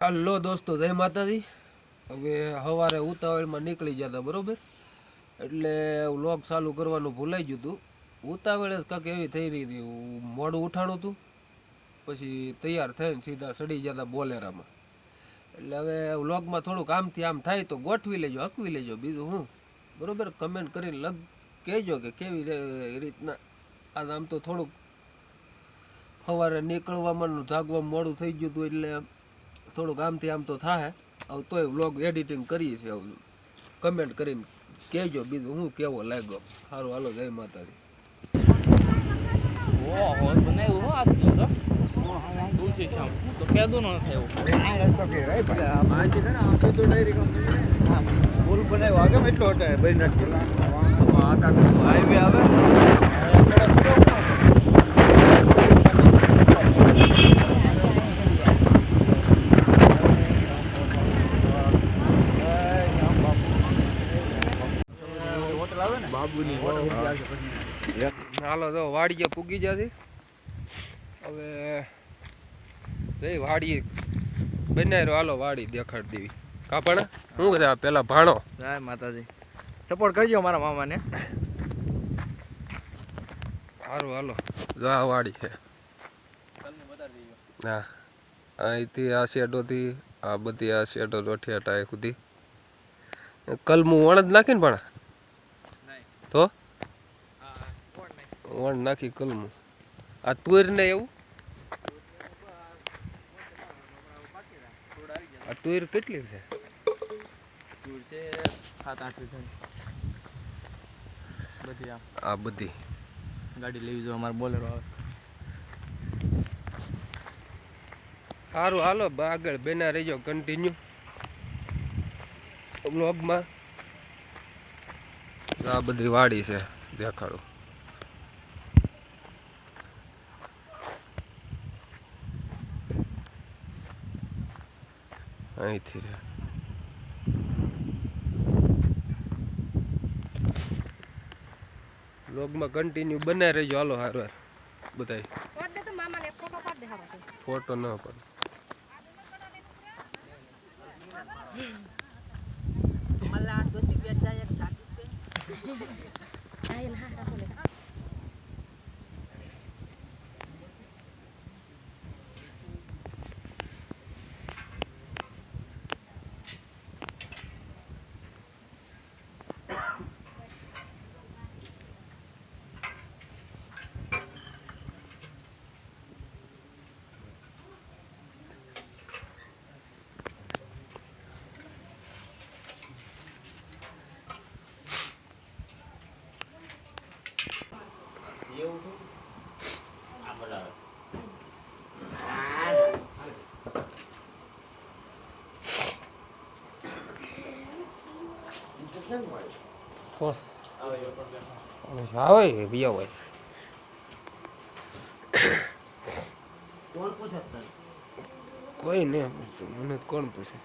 હાલો દોસ્તો, જય માતાજી. હવે સવારે ઉતાવળમાં નીકળી જતા બરોબર? એટલે વ્લોગ ચાલુ કરવાનું ભૂલાઈ ગયું હતું ઉતાવળે જ કાંક એવી થઈ રહી હતી મોડું ઉઠાણું હતું પછી તૈયાર થઈને સીધા સડી જતા બોલેરામાં. એટલે હવે વ્લોગમાં થોડુંક આમથી આમ થાય તો ગોઠવી લેજો, હકવી લેજો, બીજું હું. બરોબર? કમેન્ટ કરીને લગ, કહેજો કે કેવી રીતના. આ આમ તો થોડુંક સવારે નીકળવામાં જાગવામાં મોડું થઈ ગયું હતું એટલે થોડુંક આમથી આમ તો થાય હવે તોય વ્લોગ એડિટિંગ કરીએ છીએ કમેન્ટ કરીને કહેજો બીજું હું કેવો લાગ્યો. સારું હાલો જય માતાજી. ઓહો બનાવ્યું હો આજનું તો. તુલસી શ્યામ તો કેદું ન થયું પુલ બનાવ્યો આગળ એટલો હતો બરી હાઈવે આવે હોટલ આવે ને બાબુની હાલો તો વાડીએ પૂગી જતી હવે જઈ વાડીએ બનાવ્યો હાલો વાડી દેખાડ દેવી. શું કરે પેલા ભાણો? જય માતાજી. સપોર્ટ કરજો મારા મામાને. સારું હાલો. જો વાડી છે. હા. અહીંથી આ શેડોથી આ બધી આ શેડો રોઠિયા ટાય સુધી. કલમું વણ જ નાખીને પણ તો વણ નાખી કલમું. આ તુર ને એવું? આ તુર કેટલી છે? તુર છે સાત આઠ બધી આ બધી. ગાડી લેવી જો અમારે બોલેરો આવે. સારું હાલો બા આગળ બેના રહેજો કન્ટિન્યુ બ્લોગમાં આ બધી વાડી છે દેખાડું. અહીંથી રે બ્લોગમાં કન્ટિન્યુ બનાવી રહેજો. હાલો હાર વાર બધાય. પાડ દે તો મામાને એક ફોટો પાડ દે હારો તો. ફોટો ન પડે હા, એને હા રાખો લે. કોઈ નહીં મને કોણ પૂછે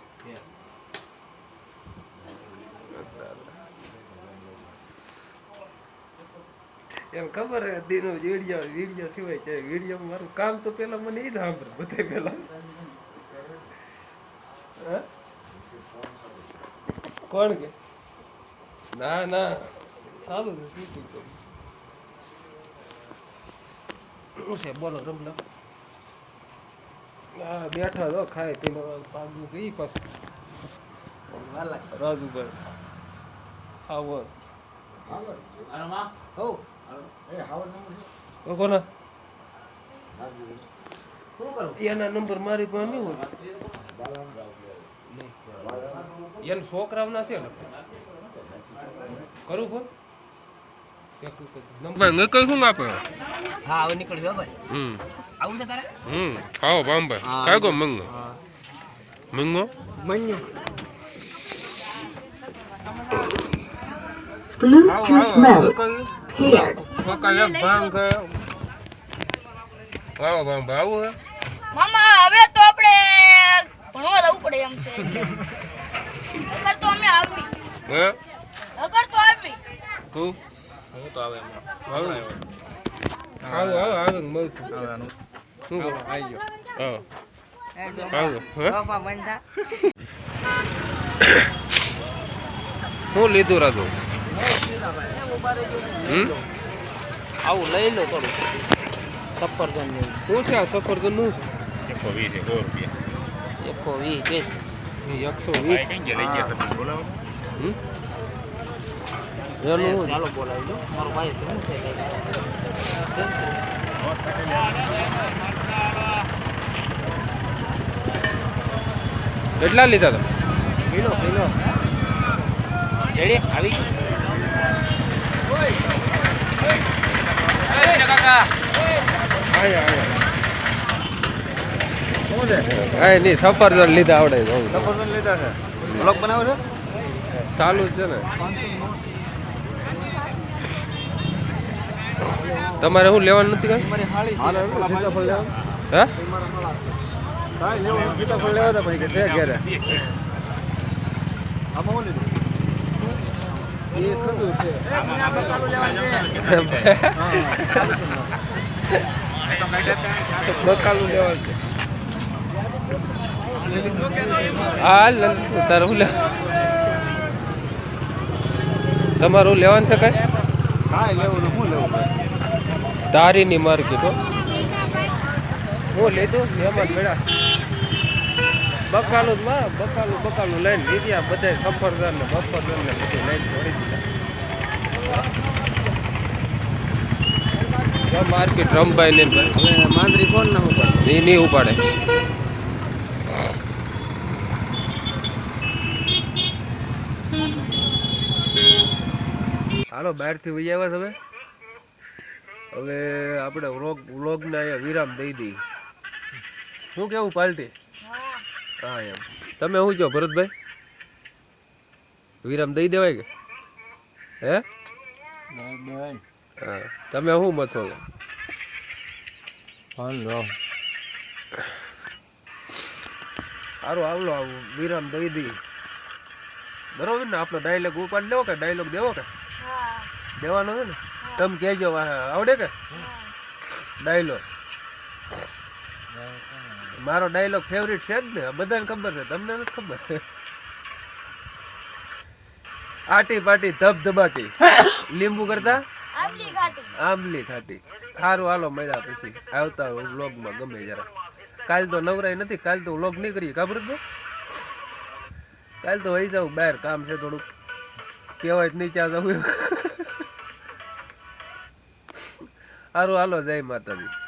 એમ ખબર દીનો વીડિયો વીડિયો સિવાય છે વીડિયો મારું કામ તો પેલા મને ઈ જ સાંભળે, બધે પેલા? કોણ કે? ના ના. સારું છે શું છે બોલો રમલો હા બેઠા તો ખાય પીને પાગું કઈ પાછું? રાજ ઉપર. હાવર. કોના? એના નંબર મારી પાસે નહીં હોય. એને છોકરાઓના છે ને? કરું ફોન? નંબર. કઈ શું આપે હા હવે ભાઈ. હમ. આવું છે તારે? હમ. મંગો. મંગો? ભાંગ છે આવો બાંબા આવું હે? મામા હવે તો આપણે ભણવા જવું પડે એમ છે અગર તો અમે આવી હે? અગર તો આવી. તું? હું તો આવે એમાં. આવું આવો આવો આવે મળશું આવવાનું શું આવી ગયો. હા. શું લીધું રાતું આવું લઈ લો થોડું. સફરજન શું છે આ સફરજનનું એકસો વીસ છે વીસ એકસો વીસ? એનું શું? ચાલો બોલાવી દો મારો ભાઈ શું છે? કેટલા લીધા તમે? Kilo kilo ready? આવી શું છે કાંઈ નહીં સફરજન લીધા આવડે સફરજન લીધા છે. બ્લોક બનાવે છે? ચાલુ છે ને? તમારે શું લેવાનું નથી કઈ? હાલો એટલે સીતાફળ લેવા. હે? કાંઈ લેવાનું સીતાફળ લેવા હતા ભાઈ કે છે ઘેરે. આમાં શું લીધું? એ ખરું છે. બકાલું લેવાનું છે. હા. તારે શું લેવા તમારું લેવાનું છે કઈ? હા લેવું શું લેવું તારીની માર્કેટ હો. હું લીધું એમાં મેળા બકાલું માં બકાલું બકાલું લઈને લીધી બધા સફરજન ને બફરજન ને બધું લઈને છોડી દીધા. માર્કેટ રમભાઈ ને માંદરી ફોન ના ઉપર એ નહીં ઉપાડે. હાલો બહારથી વહી આવ્યા તમે? હવે આપણે વ્લોગ વ્લોગને અહીંયા વિરામ દઈ દઈએ. શું કેવું પાલટી? હા એમ. તમે શું કહો ભરતભાઈ? વિરામ દઈ દેવાય કે? હે? હા તમે શું મથો છો? સારું આવલો આવું વિરામ દઈ દઈ બરોબર ને આપણો ડાયલોગ ઉપાડ લેવો કે ડાયલોગ દેવો કે? દેવાનો છે ને તમે કહેજો આવડે કે? ડાયલોગ. મારો ડાયલોગ ફેવરિટ છે જ ને બધાને ખબર છે તમને નથી ખબર? આટી પાટી ધબ ધબાટી. લીંબુ કરતા? આમલી આંબલી ખાટી. સારું હાલો મળ્યા પછી. આવતા હોય વ્લોગમાં ગમે જરા કાલ તો નવરાય નથી કાલ તો વ્લોગ નહીં કરીએ ખબર તો કાલ તો વહી જાઉં બહાર. કામ છે થોડુંક. કહેવાય નહીં જવું સારું હાલો જય માતાજી.